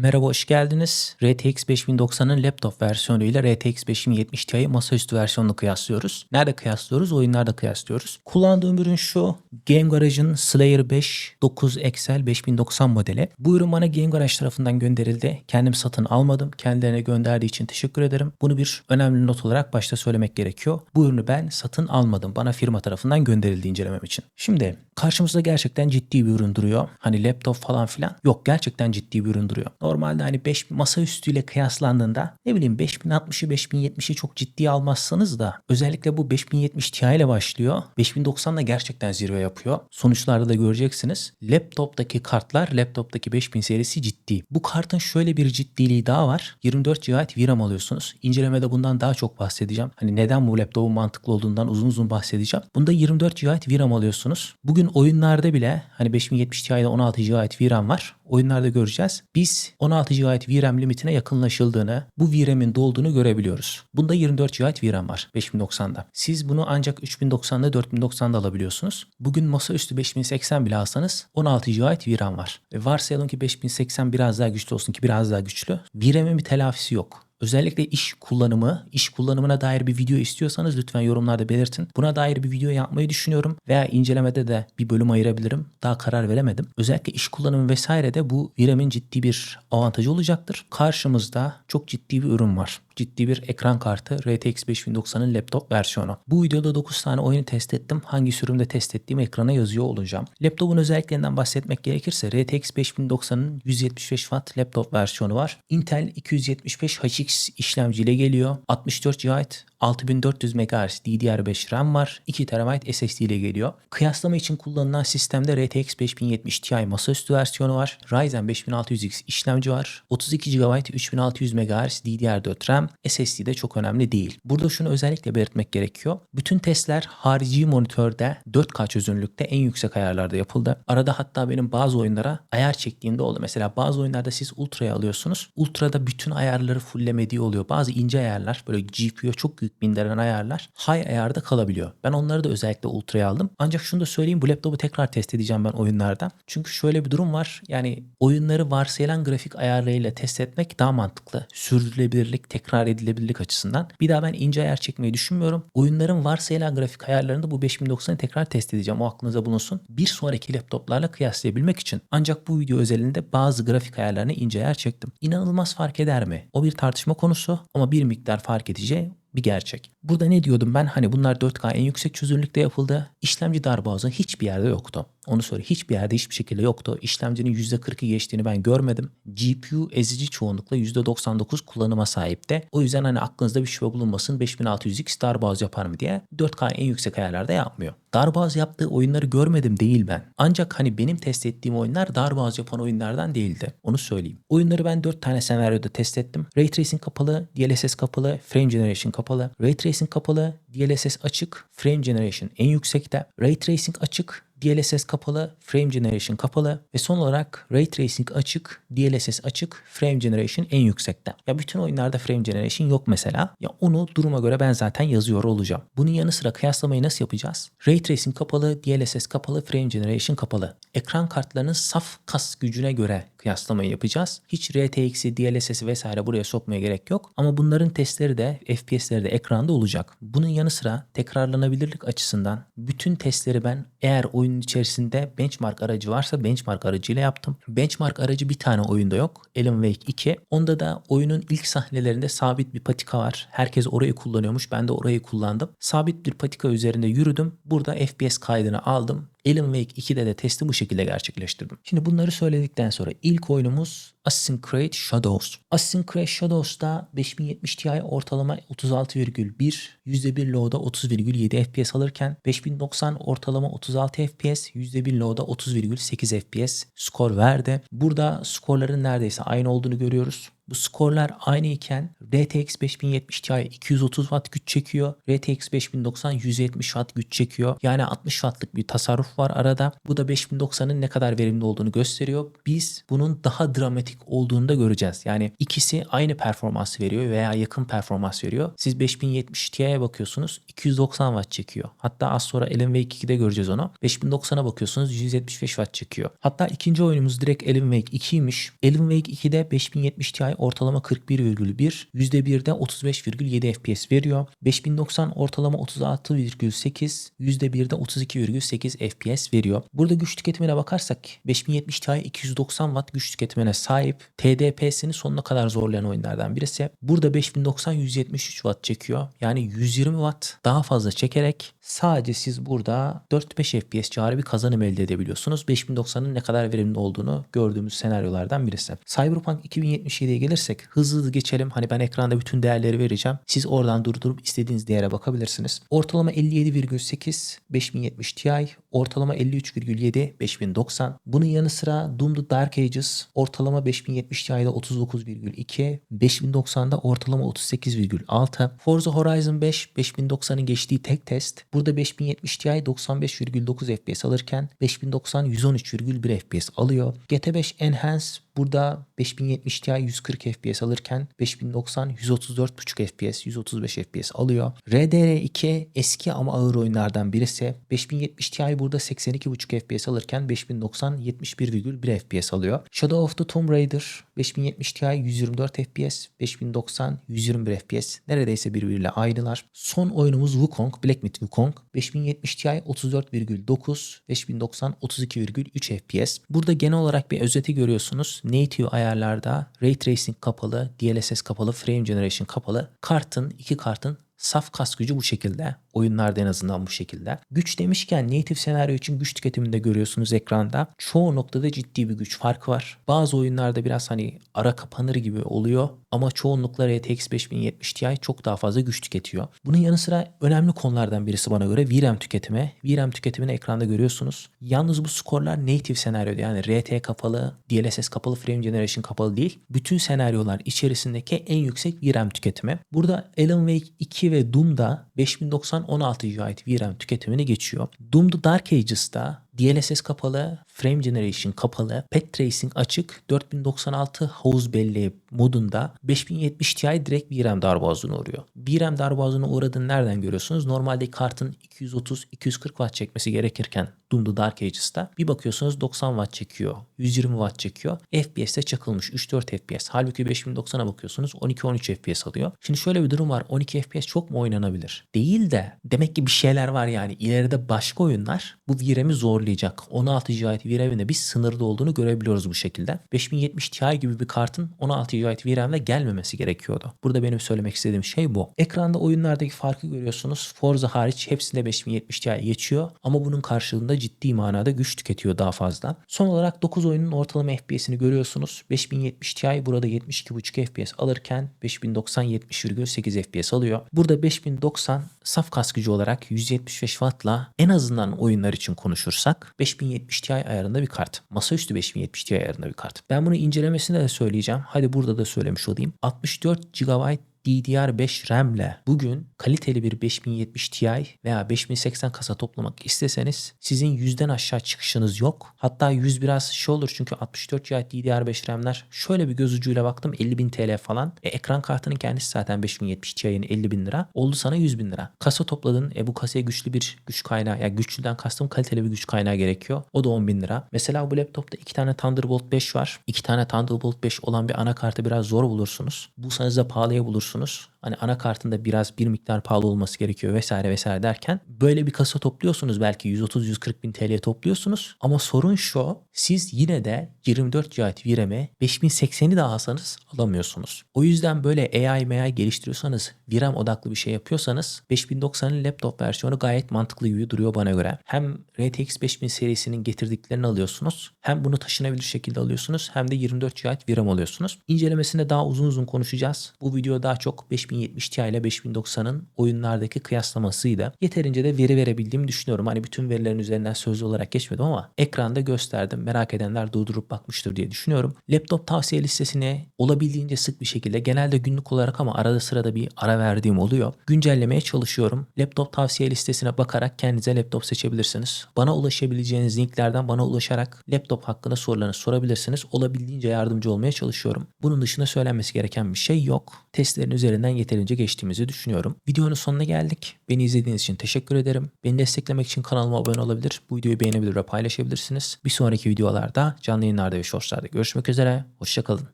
Merhaba hoş geldiniz. RTX 5090'ın laptop versiyonu ile RTX 5070 Ti masaüstü versiyonunu kıyaslıyoruz. Nerede kıyaslıyoruz? Oyunlarda kıyaslıyoruz. Kullandığım ürün şu. Game Garage'ın Slayer 5 9 XL 5090 modeli. Bu ürün bana Game Garage tarafından gönderildi. Kendim satın almadım. Kendilerine gönderdiği için teşekkür ederim. Bunu bir önemli not olarak başta söylemek gerekiyor. Bu ürünü ben satın almadım. Bana firma tarafından gönderildi incelemem için. Şimdi karşımızda gerçekten ciddi bir ürün duruyor. Hani laptop falan filan. Yok gerçekten ciddi bir ürün duruyor. Normalde hani 5 masaüstüyle kıyaslandığında ne bileyim 5060'ı 5070'i çok ciddiye almazsanız da özellikle bu 5070 Ti ile başlıyor. 5090 da gerçekten zirve yapıyor. Sonuçlarda da göreceksiniz. Laptoptaki kartlar laptoptaki 5000 serisi ciddi. Bu kartın şöyle bir ciddiliği daha var. 24 GB VRAM alıyorsunuz. İncelemede bundan daha çok bahsedeceğim. Hani neden bu laptopun mantıklı olduğundan uzun uzun bahsedeceğim. Bunda 24 GB VRAM alıyorsunuz. Bugün oyunlarda bile hani 5070 Ti'de 16 GB VRAM var. Oyunlarda göreceğiz. Biz 16 GB VRAM limitine yakınlaşıldığını, bu VRAM'in dolduğunu görebiliyoruz. Bunda 24 GB VRAM var 5090'da. Siz bunu ancak 3090'da 4090'da alabiliyorsunuz. Bugün masaüstü 5080 bile alsanız 16 GB VRAM var. Ve varsayalım ki 5080 biraz daha güçlü olsun ki biraz daha güçlü. VRAM'in bir telafisi yok. Özellikle iş kullanımı, iş kullanımına dair bir video istiyorsanız lütfen yorumlarda belirtin. Buna dair bir video yapmayı düşünüyorum veya incelemede de bir bölüm ayırabilirim. Daha karar veremedim. Özellikle iş kullanımı vesairede bu VRAM'in ciddi bir avantajı olacaktır. Karşımızda çok ciddi bir ürün var ciddi bir ekran kartı RTX 5090'ın laptop versiyonu. Bu videoda 9 tane oyunu test ettim. Hangi sürümde test ettiğimi ekrana yazıyor olacağım. Laptopun özelliklerinden bahsetmek gerekirse RTX 5090'ın 175 Watt laptop versiyonu var. Intel 275 HX işlemciyle geliyor. 64 GB 6400 MHz DDR5 RAM var. 2 TB SSD ile geliyor. Kıyaslama için kullanılan sistemde RTX 5070 Ti masaüstü versiyonu var. Ryzen 5600X işlemci var. 32 GB 3600 MHz DDR4 RAM. SSD de çok önemli değil. Burada şunu özellikle belirtmek gerekiyor. Bütün testler harici monitörde 4K çözünürlükte en yüksek ayarlarda yapıldı. Arada hatta benim bazı oyunlara ayar çektiğinde oldu. Mesela bazı oyunlarda siz Ultra'ya alıyorsunuz. Ultra'da bütün ayarları fulllemediği oluyor. Bazı ince ayarlar böyle GPU'ya çok büyük bindiren ayarlar high ayarda kalabiliyor. Ben onları da özellikle Ultra'ya aldım. Ancak şunu da söyleyeyim bu laptopu tekrar test edeceğim ben oyunlarda. Çünkü şöyle bir durum var. Yani oyunları varsayılan grafik ayarlarıyla test etmek daha mantıklı. Sürdürülebilirlik, tekrar edilebilirlik açısından. Bir daha ben ince ayar çekmeyi düşünmüyorum. Oyunların varsayılan grafik ayarlarında bu 5090'ı tekrar test edeceğim. O aklınıza bulunsun. Bir sonraki laptoplarla kıyaslayabilmek için. Ancak bu video özelinde bazı grafik ayarlarını ince ayar çektim. İnanılmaz fark eder mi? O bir tartışma konusu ama bir miktar fark edeceği bir gerçek. Burada ne diyordum ben? Hani bunlar 4K en yüksek çözünürlükte yapıldı. İşlemci darboğazı hiçbir yerde yoktu. Onu söyle hiçbir yerde hiçbir şekilde yoktu. İşlemcinin %40'ı geçtiğini ben görmedim. GPU ezici çoğunlukla %99 kullanıma sahipti. O yüzden hani aklınızda bir şüphe bulunmasın 5600X darboğaz yapar mı diye 4K en yüksek ayarlarda yapmıyor. Darboğaz yaptığı oyunları görmedim değil ben. Ancak hani benim test ettiğim oyunlar darboğaz yapan oyunlardan değildi. Onu söyleyeyim. Oyunları ben 4 tane senaryoda test ettim. Ray Tracing kapalı, DLSS kapalı, Frame Generation kapalı. Ray Tracing kapalı, DLSS açık, Frame Generation en yüksekte. Ray Tracing açık, DLSS kapalı, Frame Generation kapalı ve son olarak Ray Tracing açık, DLSS açık, Frame Generation en yüksekte. Ya bütün oyunlarda Frame Generation yok mesela. Ya onu duruma göre ben zaten yazıyor olacağım. Bunun yanı sıra kıyaslamayı nasıl yapacağız? Ray Tracing kapalı, DLSS kapalı, Frame Generation kapalı. Ekran kartlarının saf kas gücüne göre kıyaslamayı yapacağız. Hiç RTX'i, DLSS'i vesaire buraya sokmaya gerek yok. Ama bunların testleri de, FPS'leri de ekranda olacak. Bunun yanı sıra tekrarlanabilirlik açısından bütün testleri ben eğer oyunun içerisinde benchmark aracı varsa benchmark aracıyla yaptım. Benchmark aracı bir tane oyunda yok. Alan Wake 2. Onda da oyunun ilk sahnelerinde sabit bir patika var. Herkes orayı kullanıyormuş. Ben de orayı kullandım. Sabit bir patika üzerinde yürüdüm. Burada FPS kaydını aldım. Alan Wake 2'de de testi bu şekilde gerçekleştirdim. Şimdi bunları söyledikten sonra ilk oyunumuz Assassin's Creed Shadows. Assassin's Creed Shadows'da 5070 Ti ortalama 36,1, %1 low'da 30,7 FPS alırken 5090 ortalama 36 FPS, %1 low'da 30,8 FPS skor verdi. Burada skorların neredeyse aynı olduğunu görüyoruz. Bu skorlar aynı iken RTX 5070 Ti 230 Watt güç çekiyor. RTX 5090 170 Watt güç çekiyor. Yani 60 Watt'lık bir tasarruf var arada. Bu da 5090'ın ne kadar verimli olduğunu gösteriyor. Biz bunun daha dramatik olduğunu da göreceğiz. Yani ikisi aynı performans veriyor veya yakın performans veriyor. Siz 5070 Ti'ye bakıyorsunuz 290 Watt çekiyor. Hatta az sonra Alan Wake 2'de göreceğiz onu. 5090'a bakıyorsunuz 175 Watt çekiyor. Hatta ikinci oyunumuz direkt Alan Wake 2'ymiş. Alan Wake 2'de 5070 Ti ortalama 41,1, %1'de 35,7 FPS veriyor. 5090 ortalama 36,8, %1'de 32,8 FPS veriyor. Burada güç tüketimine bakarsak 5070 Ti 290 Watt güç tüketimine sahip. TDP'sini sonuna kadar zorlayan oyunlardan birisi. Burada 5090 173 Watt çekiyor. Yani 120 Watt daha fazla çekerek sadece siz burada 4-5 FPS civarı bir kazanım elde edebiliyorsunuz. 5090'ın ne kadar verimli olduğunu gördüğümüz senaryolardan birisi. Cyberpunk 2077'ye gelirsek hızlı hızlı geçelim. Hani ben ekranda bütün değerleri vereceğim. Siz oradan durdurup istediğiniz değere bakabilirsiniz. Ortalama 57,8 5070 Ti, ortalama 53,7 5090. Bunun yanı sıra Doom The Dark Ages ortalama 5070 Ti'de 39,2, 5090'da ortalama 38,6. Forza Horizon 5 5090'ın geçtiği tek test. Burada 5070 Ti 95,9 FPS alırken 5090 113,1 FPS alıyor. GT5 Enhance Burada 5070 Ti 140 FPS alırken 5090 134.5 FPS, 135 FPS alıyor. RDR2 eski ama ağır oyunlardan birisi. 5070 Ti burada 82.5 FPS alırken 5090 71,1 FPS alıyor. Shadow of the Tomb Raider 5070 Ti 124 FPS, 5090 121 FPS. Neredeyse birbiriyle aynılar. Son oyunumuz Wukong, Black Myth Wukong. 5070 Ti 34,9, 5090 32,3 FPS. Burada genel olarak bir özeti görüyorsunuz native ayarlarda Ray Tracing kapalı, DLSS kapalı, Frame Generation kapalı. Kartın, iki kartın saf kas gücü bu şekilde. Oyunlarda en azından bu şekilde. Güç demişken native senaryo için güç tüketiminde görüyorsunuz ekranda. Çoğu noktada ciddi bir güç farkı var. Bazı oyunlarda biraz hani ara kapanır gibi oluyor ama çoğunlukla RTX 5070 Ti çok daha fazla güç tüketiyor. Bunun yanı sıra önemli konulardan birisi bana göre VRAM tüketimi. VRAM tüketimini ekranda görüyorsunuz. Yalnız bu skorlar native senaryoda yani RT kapalı, DLSS kapalı, Frame Generation kapalı değil. Bütün senaryolar içerisindeki en yüksek VRAM tüketimi. Burada Alan Wake 2 ve Doom'da 5090 16 GB VRAM tüketimini geçiyor. Doom The Dark Ages'da DLSS kapalı, Frame Generation kapalı, Pet Tracing açık, 4096 havuz belleği modunda 5070 Ti direkt VRAM darboğazına uğruyor. VRAM darboğazına uğradığını nereden görüyorsunuz? Normalde kartın 230-240 Watt çekmesi gerekirken Doom The Dark Ages'ta bir bakıyorsunuz 90 Watt çekiyor, 120 Watt çekiyor. FPS'te çakılmış 3-4 FPS. Halbuki 5090'a bakıyorsunuz 12-13 FPS alıyor. Şimdi şöyle bir durum var. 12 FPS çok mu oynanabilir? Değil de demek ki bir şeyler var yani. İleride başka oyunlar bu VRAM'i zorlayacak. 16 GB VRAM'in de bir sınırda olduğunu görebiliyoruz bu şekilde. 5070 Ti gibi bir kartın 16 GB VRAM'le gelmemesi gerekiyordu. Burada benim söylemek istediğim şey bu. Ekranda oyunlardaki farkı görüyorsunuz. Forza hariç hepsinde 5070 Ti geçiyor ama bunun karşılığında ciddi manada güç tüketiyor daha fazla. Son olarak 9 oyunun ortalama FPS'ini görüyorsunuz. 5070 Ti burada 72.5 FPS alırken 5090 70,8 FPS alıyor. Burada 5090 saf kas gücü olarak 175 Watt'la en azından oyunlar için konuşursak 5070 Ti ayarında bir kart. Masaüstü 5070 Ti ayarında bir kart. Ben bunu incelemesinde de söyleyeceğim. Hadi burada da söylemiş olayım. 64 GB DDR5 RAM ile bugün kaliteli bir 5070 Ti veya 5080 kasa toplamak isteseniz sizin yüzden aşağı çıkışınız yok. Hatta 100 biraz şey olur çünkü 64 GB DDR5 RAM'ler şöyle bir göz ucuyla baktım 50.000 TL falan. E, ekran kartının kendisi zaten 5070 Ti'nin 50.000 lira. Oldu sana 100.000 lira. Kasa topladın. E bu kasaya güçlü bir güç kaynağı. Yani güçlüden kastım kaliteli bir güç kaynağı gerekiyor. O da 10.000 lira. Mesela bu laptopta iki tane Thunderbolt 5 var. İki tane Thunderbolt 5 olan bir anakartı biraz zor bulursunuz. Bulsanız da pahalıya bulursunuz yapıyorsunuz? Hani anakartında biraz bir miktar pahalı olması gerekiyor vesaire vesaire derken böyle bir kasa topluyorsunuz belki 130-140 bin TL topluyorsunuz ama sorun şu siz yine de 24 GB VRAM'e 5080'i de alsanız alamıyorsunuz. O yüzden böyle AI MI geliştiriyorsanız VRAM odaklı bir şey yapıyorsanız 5090'ın laptop versiyonu gayet mantıklı gibi duruyor bana göre. Hem RTX 5000 serisinin getirdiklerini alıyorsunuz hem bunu taşınabilir şekilde alıyorsunuz hem de 24 GB VRAM alıyorsunuz. İncelemesinde daha uzun uzun konuşacağız. Bu video daha çok 5000 5070 Ti ile 5090'ın oyunlardaki kıyaslamasıydı. Yeterince de veri verebildiğimi düşünüyorum. Hani bütün verilerin üzerinden sözlü olarak geçmedim ama ekranda gösterdim. Merak edenler durdurup bakmıştır diye düşünüyorum. Laptop tavsiye listesine olabildiğince sık bir şekilde genelde günlük olarak ama arada sırada bir ara verdiğim oluyor. Güncellemeye çalışıyorum. Laptop tavsiye listesine bakarak kendinize laptop seçebilirsiniz. Bana ulaşabileceğiniz linklerden bana ulaşarak laptop hakkında sorularınızı sorabilirsiniz. Olabildiğince yardımcı olmaya çalışıyorum. Bunun dışında söylenmesi gereken bir şey yok. Testlerin üzerinden yeterince geçtiğimizi düşünüyorum. Videonun sonuna geldik. Beni izlediğiniz için teşekkür ederim. Beni desteklemek için kanalıma abone olabilir. Bu videoyu beğenebilir ve paylaşabilirsiniz. Bir sonraki videolarda canlı yayınlarda ve shortslarda görüşmek üzere. Hoşçakalın.